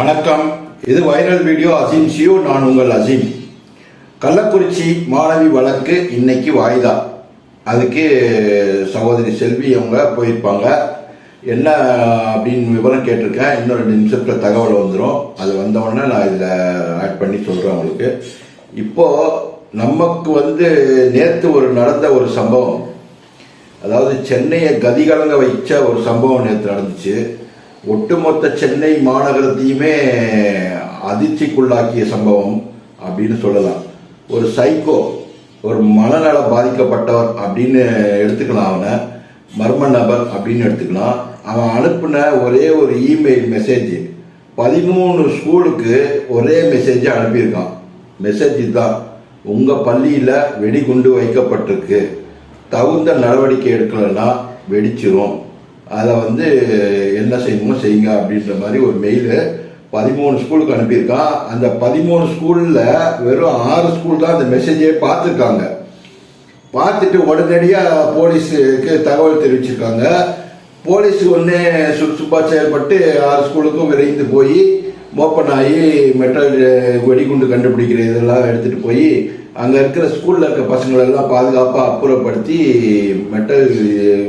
வணக்கம். இது viral video Azeem ஷியூ நான் உங்கள் அசீம். கள்ளக்குறிச்சி மாணவி வழக்கு இன்னைக்கு வாய்தா. அதுக்கு சகோதரி செல்வி அவங்க போயிருப்பாங்க. என்ன அப்படின்னு விவரம் கேட்டிருக்கேன். இன்னும் ரெண்டு நிமிஷத்தில் தகவல் வந்துடும் அது வந்தவுடனே நான் இதில் ஆட் பண்ணி சொல்கிறேன் உங்களுக்கு. இப்போது நமக்கு வந்து நேற்று ஒரு நடந்த ஒரு சம்பவம். அதாவது சென்னையை கதிகலங்க வைச்ச ஒரு சம்பவம் நேற்று நடந்துச்சு. ஒட்டுமொத்த சென்னை மாநகரத்தையுமே அதிர்ச்சிக்குள்ளாக்கிய சம்பவம் அப்படின்னு சொல்லலாம். ஒரு சைக்கோ ஒரு மனநல பாதிக்கப்பட்டவர் அப்படின்னு எடுத்துக்கலாம் அவனை. மர்ம நபர் அப்படின்னு எடுத்துக்கலாம். அவன் அனுப்பின ஒரே ஒரு இமெயில் மெசேஜ் பதிமூணு ஸ்கூலுக்கு ஒரே மெசேஜ் அனுப்பியிருக்கான். மெசேஜ் தான் உங்கள் பள்ளியில் வெடிகுண்டு வைக்கப்பட்டிருக்கு. தகுந்த நடவடிக்கை எடுக்கலைன்னா வெடிச்சிரும். அதை வந்து என்ன செய்யணுமோ செய்யுங்க அப்படின்ற மாதிரி ஒரு மெயிலு பதிமூணு ஸ்கூலுக்கு அனுப்பியிருக்கான். அந்த பதிமூணு ஸ்கூலில் வெறும் ஆறு ஸ்கூல் தான் அந்த மெசேஜே பார்த்துருக்காங்க. பார்த்துட்டு உடனடியாக போலீஸுக்கு தகவல் தெரிவிச்சிருக்காங்க. போலீஸ் ஒன்று சுறுசுறுப்பாக செயல்பட்டு ஆறு ஸ்கூலுக்கும் விரைந்து போய் ஓப்பன் ஆகி மெட்டல் வெடிகுண்டு கண்டுபிடிக்கிற இதெல்லாம் எடுத்துகிட்டு போய் அங்கே இருக்கிற ஸ்கூலில் இருக்க பசங்களெல்லாம் பாதுகாப்பாக அப்புறப்படுத்தி மெட்டல்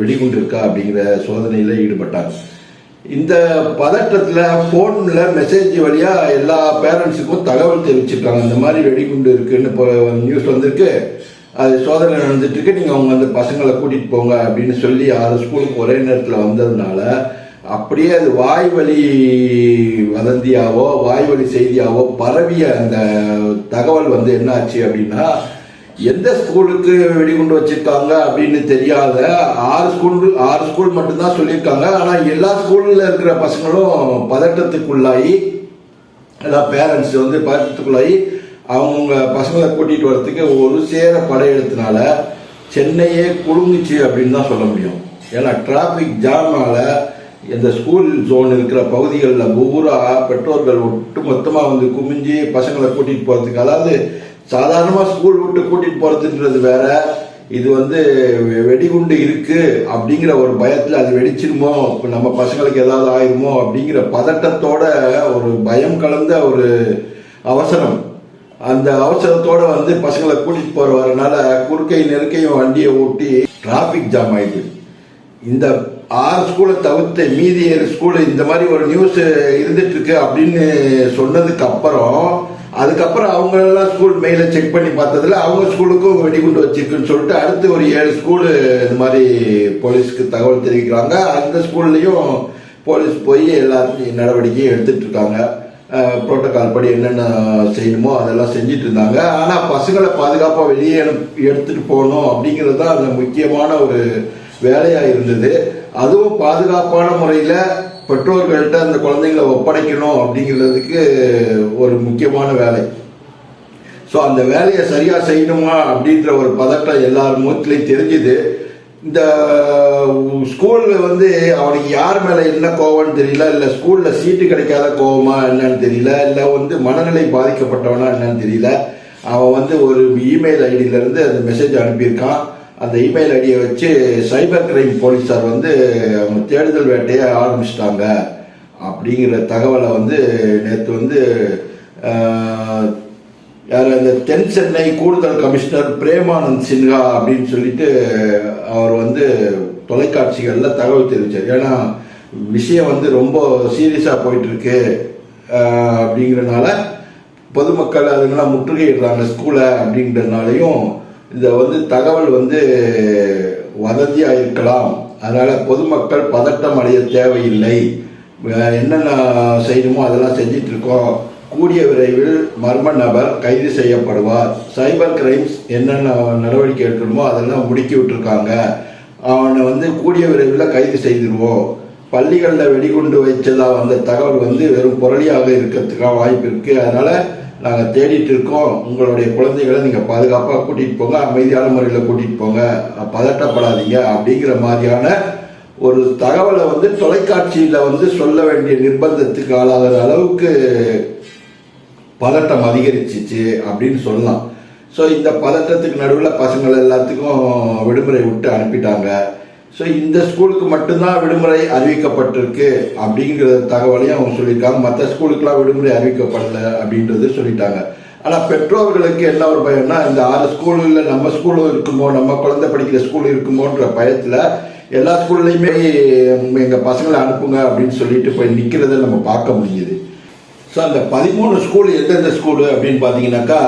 வெடிகுண்டு இருக்கா அப்படிங்கிற சோதனையில் ஈடுபட்டாங்க. இந்த பதட்டத்தில் ஃபோனில் மெசேஜ் வழியாக எல்லா பேரண்ட்ஸுக்கும் தகவல் தெரிவிச்சிருக்காங்க. இந்த மாதிரி வெடிகுண்டு இருக்குன்னு இப்போ நியூஸ் வந்திருக்கு. அது சோதனை நடந்துட்டுருக்கு நீங்கள் அவங்க அந்த பசங்களை கூட்டிகிட்டு போங்க அப்படின்னு சொல்லி ஆறு ஸ்கூலுக்கு ஒரே நேரத்தில் வந்ததுனால அப்படியே அது வாய் வழி வதந்தியாவோ வாய் வழி செய்தியாவோ பரவிய அந்த தகவல் வந்து என்ன ஆச்சு அப்படின்னா எந்த ஸ்கூலுக்கு வெடிகுண்டு வச்சிருக்காங்க அப்படின்னு தெரியாத ஆறு ஸ்கூல் ஆறு ஸ்கூல் மட்டும்தான் சொல்லியிருக்காங்க. ஆனால் எல்லா ஸ்கூலில் இருக்கிற பசங்களும் பதட்டத்துக்குள்ளாகி எல்லா பேரண்ட்ஸ் வந்து பதட்டத்துக்குள்ளாகி அவங்க பசங்களை கூட்டிகிட்டு வரத்துக்கு ஒரு சேர படையெடுத்தனால சென்னையே குலுங்குச்சு அப்படின்னு தான் சொல்ல முடியும். ஏன்னா டிராஃபிக் ஜாமால இந்த ஸ்கூல் ஜோன் இருக்கிற பகுதிகளில் பூரா பெற்றோர்கள் ஒட்டு மொத்தமாக வந்து குமிஞ்சு பசங்களை கூட்டிகிட்டு போகிறதுக்கு அதாவது சாதாரணமாக ஸ்கூல் விட்டு கூட்டிகிட்டு போகிறதுன்றது வேற. இது வந்து வெடிகுண்டு இருக்குது அப்படிங்கிற ஒரு பயத்தில் அது வெடிச்சிருமோ? இப்போ நம்ம பசங்களுக்கு ஏதாவது ஆயிருமோ? அப்படிங்கிற பதட்டத்தோட ஒரு பயம் கலந்த ஒரு அவசரம். அந்த அவசரத்தோட வந்து பசங்களை கூட்டிகிட்டு போகிற வரனால குறுக்கை நெருக்கையும் வண்டியை ஓட்டி டிராஃபிக் ஜாம் ஆயிடுது. இந்த ஆறு ஸ்கூலை தவிர்த்து மீதி ஏழு ஸ்கூலு இந்த மாதிரி ஒரு நியூஸ் இருந்துட்டு இருக்கு அப்படின்னு சொன்னதுக்கு அப்புறம் அதுக்கப்புறம் அவங்க எல்லாம் ஸ்கூல் மெயிலை செக் பண்ணி பார்த்ததுல அவங்க ஸ்கூலுக்கும் வெடிகுண்டு வச்சிருக்குன்னு சொல்லிட்டு அடுத்து ஒரு ஏழு ஸ்கூலு இந்த மாதிரி போலீஸ்க்கு தகவல் தெரிவிக்கிறாங்க. அந்த ஸ்கூல்லையும் போலீஸ் போய் எல்லாத்தையும் நடவடிக்கையும் எடுத்துட்டு இருக்காங்க புரோட்டோகால் படி என்னென்ன செய்யணுமோ அதெல்லாம் செஞ்சுட்டு இருந்தாங்க ஆனால் பசங்களை பாதுகாப்பாக வெளியே எடுத்துகிட்டு போகணும் அப்படிங்கிறது தான் அந்த முக்கியமான ஒரு வேலையாக இருந்தது. அதுவும் பாதுகாப்பான முறையில் பெற்றோர்கள்ட்ட அந்த குழந்தைங்களை ஒப்படைக்கணும் அப்படிங்கிறதுக்கு ஒரு முக்கியமான வேலை. ஸோ அந்த வேலையை சரியாக செய்யணுமா அப்படின்ற ஒரு பதட்டம் எல்லார் முகத்துலையும் தெரிஞ்சுது. இந்த ஸ்கூலில் வந்து அவனுக்கு யார் மேலே என்ன கோவம்னு தெரியல இல்லை ஸ்கூலில் சீட்டு கிடைக்காத கோவமா என்னன்னு தெரியல இல்லை வந்து மனநிலை பாதிக்கப்பட்டவனா என்னன்னு தெரியல. அவன் வந்து ஒரு இமெயில் ஐடியிலேருந்து அந்த மெசேஜ் அனுப்பியிருக்கான். அந்த இமெயில் ஐடியை வச்சு சைபர் கிரைம் போலீஸார் வந்து அவங்க தேடுதல் வேட்டையை ஆரம்பிச்சிட்டாங்க. அப்படிங்கிற தகவலை வந்து நேற்று வந்து யார் அந்த தென் சென்னை கூடுதல் கமிஷனர் பிரேமானந்த் சின்ஹா அப்படின்னு சொல்லிட்டு அவர் வந்து தொலைக்காட்சிகளில் தகவல் தெரிவித்தார் ஏன்னா விஷயம் வந்து ரொம்ப சீரியஸாக போயிட்டுருக்கு அப்படிங்கிறனால பொதுமக்கள் அதுங்களாம் முற்றுகையிடுறாங்க ஸ்கூலை அப்படிங்கிறதுனாலையும் இதை வந்து தகவல் வந்து வதந்தியாக இருக்கலாம் அதனால் பொதுமக்கள் பதட்டம் அடைய தேவையில்லை. என்னென்ன செய்யணுமோ அதெல்லாம் செஞ்சிட்ருக்கோம். கூடிய விரைவில் மர்ம நபர் கைது செய்யப்படுவார். சைபர் கிரைம்ஸ் என்னென்ன நடவடிக்கை எடுக்கணுமோ அதெல்லாம் முடுக்கி விட்டுருக்காங்க அவனை வந்து கூடிய விரைவில் கைது செய்திருவோம். பள்ளிகளில் வெடிகுண்டு வைச்சதா வந்த தகவல் வந்து வெறும் புரளியாக இருக்கிறதுக்காக வாய்ப்பு இருக்குது அதனால் நாங்கள் தேடிட்டு இருக்கோம். உங்களுடைய குழந்தைகளை நீங்கள் பாதுகாப்பாக கூட்டிகிட்டு போங்க. அமைதியான முறையில் கூட்டிகிட்டு போங்க. பதட்டப்படாதீங்க அப்படிங்கிற மாதிரியான ஒரு தகவலை வந்து தொலைக்காட்சியில் வந்து சொல்ல வேண்டிய நிர்பந்தத்துக்கு ஆளாகிற அளவுக்கு பதட்டம் அதிகரிச்சிச்சு அப்படின்னு சொல்லலாம். ஸோ இந்த பதட்டத்துக்கு நடுவில் பசங்கள் எல்லாத்துக்கும் விடுமுறை விட்டு அனுப்பிட்டாங்க. ஸோ இந்த ஸ்கூலுக்கு மட்டும்தான் விடுமுறை அறிவிக்கப்பட்டிருக்கு அப்படிங்கிற தகவலையும் அவங்க சொல்லியிருக்காங்க. மற்ற ஸ்கூலுக்கெலாம் விடுமுறை அறிவிக்கப்படல அப்படின்றது சொல்லிட்டாங்க. ஆனால் பெற்றோர்களுக்கு என்ன ஒரு பயம்னா இந்த ஆறு ஸ்கூலில் நம்ம ஸ்கூலும் இருக்குமோ நம்ம குழந்தை படிக்கிற ஸ்கூல் இருக்குமோன்ற பயத்தில் எல்லா ஸ்கூல்லையுமே எங்கள் பசங்களை அனுப்புங்க அப்படின்னு சொல்லிட்டு போய் நிற்கிறத நம்ம பார்க்க முடியுது. ஸோ அந்த பதிமூணு ஸ்கூல் எந்தெந்த ஸ்கூலு அப்படின்னு பார்த்தீங்கன்னாக்கா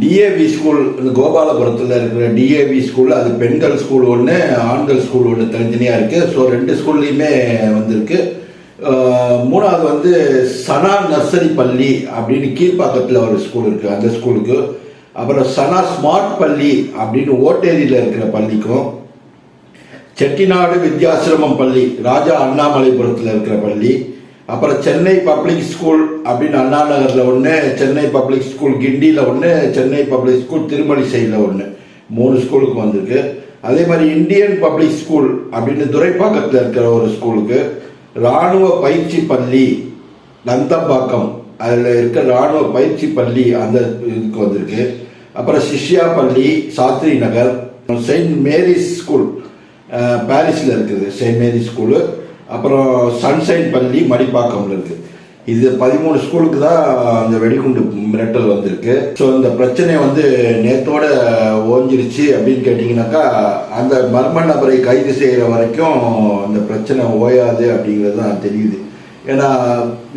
டிஏவி ஸ்கூல் இந்த கோபாலபுரத்தில் இருக்கிற டிஏவி ஸ்கூல் அது பெண்கள் ஸ்கூல் ஒன்று ஆண்கள் ஸ்கூல் ஒன்று தனித்தனியாக இருக்குது ஸோ ரெண்டு ஸ்கூல்லையுமே வந்திருக்கு. மூணாவது வந்து சனா நர்சரி பள்ளி அப்படின்னு கீழ்ப்பாக்கத்தில் ஒரு ஸ்கூல் இருக்குது அந்த ஸ்கூலுக்கு அப்புறம் சனா ஸ்மார்ட் பள்ளி அப்படின்னு ஓட்டேரியில் இருக்கிற பள்ளிக்கும். செட்டிநாடு வித்யாசிரமம் பள்ளி ராஜா அண்ணாமலைபுரத்தில் இருக்கிற பள்ளி. அப்புறம் சென்னை பப்ளிக் ஸ்கூல் அப்படின்னு அண்ணா நகரில் ஒன்று சென்னை பப்ளிக் ஸ்கூல் கிண்டியில் ஒன்று சென்னை பப்ளிக் ஸ்கூல் திருமணி சைடில் ஒன்று மூணு ஸ்கூலுக்கு வந்திருக்கு. அதே மாதிரி இந்தியன் பப்ளிக் ஸ்கூல் அப்படின்னு துரைப்பாக்கத்தில் இருக்கிற ஒரு ஸ்கூலுக்கு இராணுவ பயிற்சி பள்ளி நந்தம்பாக்கம். அதில் இருக்க இராணுவ பயிற்சி பள்ளி அந்த இதுக்கு வந்திருக்கு. அப்புறம் சிஷ்யா பள்ளி Shastri Nagar Saint Mary's school பாரிஸில் இருக்குது. செயின்ட் மேரி ஸ்கூலு அப்புறம் சன்ஷைன் பள்ளி மடிப்பாக்கம்ல இருக்கு. இது பதிமூணு ஸ்கூலுக்கு தான் அந்த வெடிகுண்டு மிரட்டல் வந்திருக்கு. ஸோ இந்த பிரச்சனை வந்து நேத்தோட ஓஞ்சிருச்சு அப்படின்னு கேட்டிங்கனாக்கா அந்த மர்ம நபரை கைது செய்கிற வரைக்கும் இந்த பிரச்சனை ஓயாது அப்படிங்கிறது தான் தெரியுது. ஏன்னா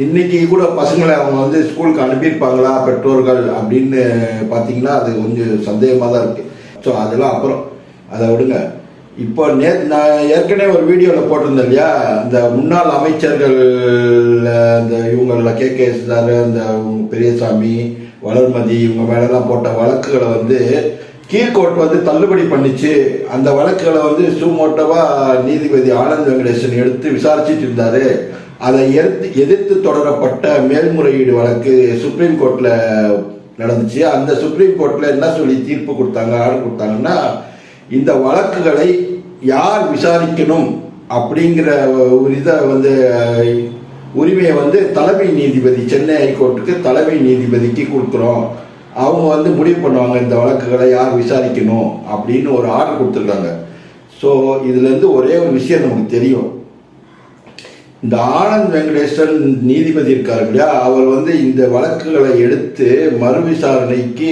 இன்னைக்கு கூட பசங்களை அவங்க வந்து ஸ்கூலுக்கு அனுப்பியிருப்பாங்களா பெற்றோர்கள் அப்படின்னு பார்த்தீங்கன்னா அது கொஞ்சம் சந்தேகமாக தான் இருக்குது ஸோ அதெல்லாம் அப்புறம். அதை விடுங்க. இப்போ நே நான் ஏற்கனவே ஒரு வீடியோவில் போட்டிருந்தேன் இல்லையா? இந்த முன்னாள் அமைச்சர்கள் இந்த இவங்களில் கே. கே. சார் இந்த பெரியசாமி வளர்மதி இவங்க மேலெல்லாம் போட்ட வழக்குகளை வந்து கீழ்கோர்ட் வந்து தள்ளுபடி பண்ணிச்சு. அந்த வழக்குகளை வந்து சுமோட்டவா நீதிபதி ஆனந்த் வெங்கடேசன் எடுத்து விசாரிச்சிட்டு இருந்தார். அதை எதிர்த்து எதிர்த்து தொடரப்பட்ட மேல்முறையீடு வழக்கு சுப்ரீம் கோர்ட்டில் நடந்துச்சு. அந்த சுப்ரீம் கோர்ட்டில் என்ன சொல்லி தீர்ப்பு கொடுத்தாங்க ஆர்டர் கொடுத்தாங்கன்னா இந்த வழக்குகளை யார் விசாரிக்கணும் அப்படிங்கிற ஒரு இதை வந்து உரிமையை வந்து தலைமை நீதிபதி சென்னை ஹைகோர்ட்டுக்கு தலைமை நீதிபதிக்கு கொடுக்குறோம். அவங்க வந்து முடிவு பண்ணுவாங்க இந்த வழக்குகளை யார் விசாரிக்கணும் அப்படின்னு ஒரு ஆர்டர் கொடுத்துருக்காங்க. ஸோ இதுலேருந்து ஒரே ஒரு விஷயம் நமக்கு தெரியும். இந்த ஆனந்த் வெங்கடேஸ்வரன் நீதிபதி இருக்காரு இல்லையா? அவர் வந்து இந்த வழக்குகளை எடுத்து மறு விசாரணைக்கு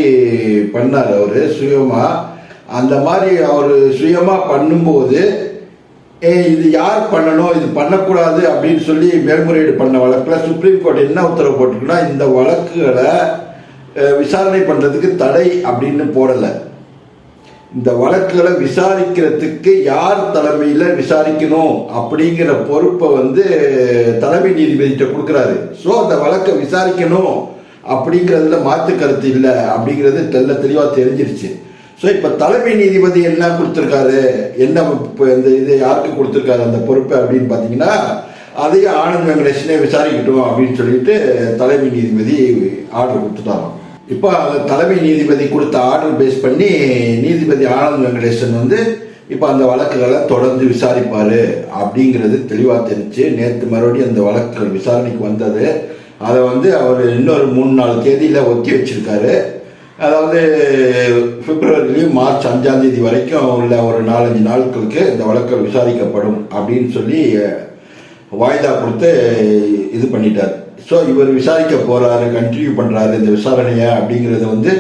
பண்ணார் அவர் சுயமா. அந்த மாதிரி அவர் சுயமாக பண்ணும்போது ஏ இது யார் பண்ணணும்? இது பண்ணக்கூடாது அப்படின்னு சொல்லி மேல்முறையீடு பண்ண வழக்கில் சுப்ரீம் கோர்ட் என்ன உத்தரவு போட்டிருக்குன்னா இந்த வழக்குகளை விசாரணை பண்ணுறதுக்கு தடை அப்படின்னு போடலை. இந்த வழக்குகளை விசாரிக்கிறதுக்கு யார் தலைமையில் விசாரிக்கணும் அப்படிங்கிற பொறுப்பை வந்து தலைமை நீதிபதிகிட்ட கொடுக்குறாரு. ஸோ அந்த வழக்கை விசாரிக்கணும் அப்படிங்கிறதுல மாற்று கருத்து இல்லை அப்படிங்கிறது தெல்ல தெளிவாக தெரிஞ்சிருச்சு. ஸோ இப்போ தலைமை நீதிபதி என்ன கொடுத்துருக்காரு? என்ன இப்போ இந்த இது யாருக்கு கொடுத்துருக்காரு அந்த பொறுப்பு அப்படின்னு பார்த்தீங்கன்னா அதையும் ஆனந்த் வெங்கடேஷனே விசாரிக்கட்டும் அப்படின்னு சொல்லிட்டு தலைமை நீதிபதி ஆர்டர் கொடுத்துட்டாராம் இப்போ அந்த தலைமை நீதிபதி கொடுத்த ஆர்டர் பேஸ் பண்ணி நீதிபதி ஆனந்த் வெங்கடேசன் வந்து இப்போ அந்த வழக்குகளை தொடர்ந்து விசாரிப்பார் அப்படிங்கிறது தெளிவாக தெரிஞ்சு நேற்று மறுபடியும் அந்த வழக்குகள் விசாரணைக்கு வந்தது. அதை வந்து அவர் இன்னொரு மூணு நாலு தேதியில் ஒத்தி வச்சிருக்காரு. அதாவது பிப்ரவரிலேயும் மார்ச் அஞ்சாம் தேதி வரைக்கும் உள்ள ஒரு நாலஞ்சு நாட்களுக்கு இந்த வழக்கு விசாரிக்கப்படும் அப்படின்னு சொல்லி வாய்தா கொடுத்து இது பண்ணிட்டார். ஸோ இவர் விசாரிக்க போகிறாரு கண்டினியூ பண்ணுறாரு இந்த விசாரணையை அப்படிங்கிறது வந்து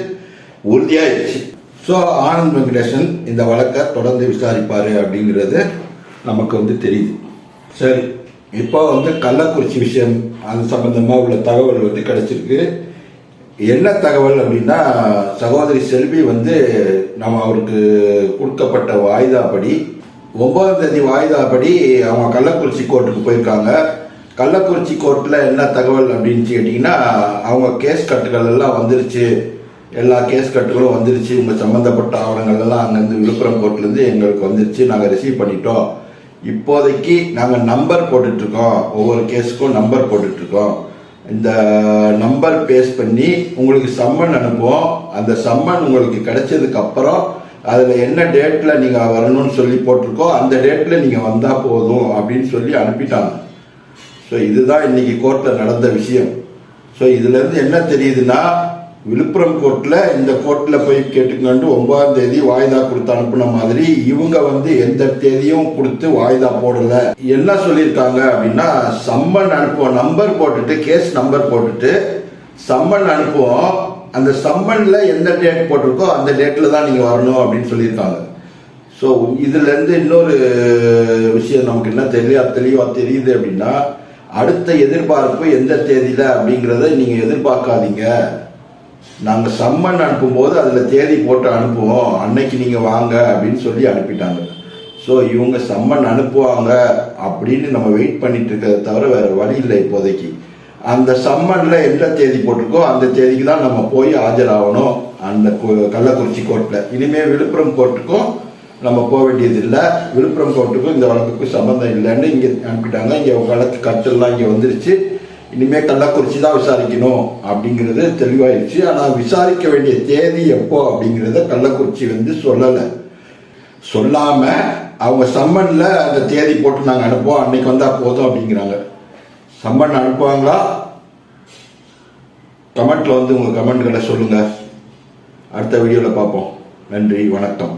உறுதியாயிடுச்சு. ஸோ ஆனந்த் வெங்கடேசன் இந்த வழக்கை தொடர்ந்து விசாரிப்பார் அப்படிங்கிறது நமக்கு வந்து தெரியுது. சரி இப்போ வந்து கள்ளக்குறிச்சி விஷயம் அது சம்பந்தமாக உள்ள தகவல் வந்து கிடச்சிருக்கு. என்ன தகவல் அப்படின்னா சகோதரி செல்வி வந்து நம்ம அவருக்கு கொடுக்கப்பட்ட வாய்தாப்படி ஒன்பதாம் தேதி வாய்தாப்படி அவங்க கள்ளக்குறிச்சி கோர்ட்டுக்கு போயிருக்காங்க. கள்ளக்குறிச்சி கோர்ட்டில் என்ன தகவல் அப்படின்னு கேட்டிங்கன்னா அவங்க கேஸ் கட்டுகள் எல்லாம் வந்துருச்சு. எல்லா கேஸ் கட்டுகளும் வந்துருச்சு. உங்கள் சம்மந்தப்பட்ட ஆவணங்கள் எல்லாம் அங்கேருந்து விழுப்புரம் கோர்ட்லேருந்து எங்களுக்கு வந்துருச்சு. நாங்கள் ரிசீவ் பண்ணிட்டோம். இப்போதைக்கு நாங்கள் நம்பர் போட்டுட்ருக்கோம் ஒவ்வொரு கேஸுக்கும் நம்பர் போட்டுட்ருக்கோம் இந்த நம்பர் பேஸ் பண்ணி உங்களுக்கு சம்மன் அனுப்புவோம். அந்த சம்மன் உங்களுக்கு கிடைச்சதுக்கு அப்புறம் அதில் என்ன டேட்டில் நீங்கள் வரணும்னு சொல்லி போட்டிருக்கோ அந்த டேட்டில் நீங்கள் வந்தால் போதும் அப்படின்னு சொல்லி அனுப்பிட்டாங்க. ஸோ இதுதான் இன்னைக்கு கோர்ட்டில் நடந்த விஷயம். ஸோ இதுலேருந்து என்ன தெரியுதுன்னா விழுப்புரம் கோர்ட்டில் இந்த கோர்ட்டில் போய் கேட்டுக்கண்டு ஒன்பதாம் தேதி வாய்தா கொடுத்து அனுப்புன மாதிரி இவங்க வந்து எந்த தேதியும் கொடுத்து வாய்தா போடல. என்ன சொல்லியிருக்காங்க அப்படின்னா சம்மன் அனுப்புவோம் நம்பர் போட்டுட்டு கேஸ் நம்பர் போட்டுட்டு சம்மன் அனுப்புவோம். அந்த சம்மனில் எந்த டேட் போட்டிருக்கோ அந்த டேட்டில் தான் நீங்கள் வரணும் அப்படின்னு சொல்லியிருக்காங்க. ஸோ இதுலேருந்து இன்னொரு விஷயம் நமக்கு என்ன தெளிவா தெளிவாக தெரியுது அப்படின்னா அடுத்த எதிர்பார்ப்பு எந்த தேதியில் அப்படிங்கிறத நீங்கள் எதிர்பார்க்காதீங்க. நாங்கள் சம்மன் அனுப்பும்போது அதில் தேதி போட்டு அனுப்புவோம். அன்னைக்கு நீங்கள் வாங்க அப்படின்னு சொல்லி அனுப்பிட்டாங்க. ஸோ இவங்க சம்மன் அனுப்புவாங்க அப்படின்னு நம்ம வெயிட் பண்ணிட்டு இருக்கிறத தவிர வேற வழி இல்லை இப்போதைக்கு. அந்த சம்மனில் எந்த தேதி போட்டிருக்கோ அந்த தேதிக்கு தான் நம்ம போய் ஆஜராகணும் அந்த கள்ளக்குறிச்சி கோர்ட்டில் இனிமேல் விழுப்புரம் கோர்ட்டுக்கும் நம்ம போக வேண்டியது இல்லை. விழுப்புரம் கோர்ட்டுக்கும் இந்த வழக்குக்கும் சம்மந்தம் இல்லைன்னு இங்கே அனுப்பிட்டாங்க. இங்கே வழக்கு கட்டெல்லாம் இங்கே வந்துருச்சு. இனிமேல் கள்ளக்குறிச்சி தான் விசாரிக்கணும் அப்படிங்கிறது தெளிவாயிடுச்சு. ஆனால் விசாரிக்க வேண்டிய தேதி எப்போ அப்படிங்கிறத கள்ளக்குறிச்சி வந்து சொல்லலை. சொல்லாமல் அவங்க சம்மனில் அந்த தேதி போட்டு நாங்கள் அனுப்புவோம். அன்னைக்கு வந்தால் போதும் அப்படிங்கிறாங்க. சம்மன் அனுப்புவாங்களா? கமெண்ட்டில் வந்து உங்கள் கமெண்ட்களை சொல்லுங்கள் அடுத்த வீடியோவில் பார்ப்போம். நன்றி வணக்கம்.